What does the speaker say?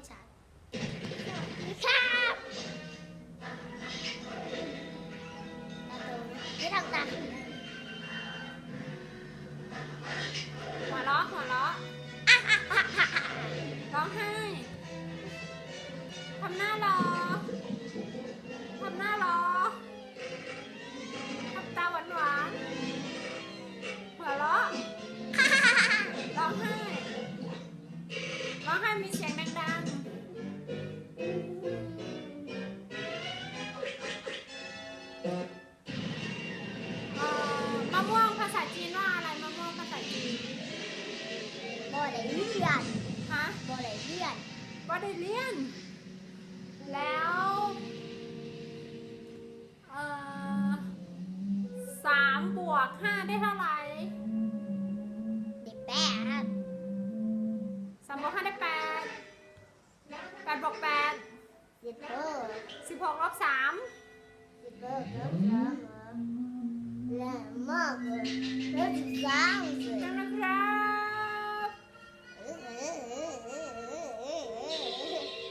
ไม่ชัดครับตาโตไม่ทงตาหัวล้อหัวล้อร้องไห้ทำหน้ารอทำหน้ารอทำตาหวานหวานหัวล้อร้องไห้ร้องไห้มีเสียง ได้เรียนฮะบ่ได้เรียนว่าได้เรียน แล้วเอ่อสามบวกห้าได้เท่าไหร่ได้แปดครับสามบวกห้าได้แปดแปดบวกแปดสิบหกสิบหกลบสามสิบหกลบสามเหรอแล้วมากเลยลบสิบสาม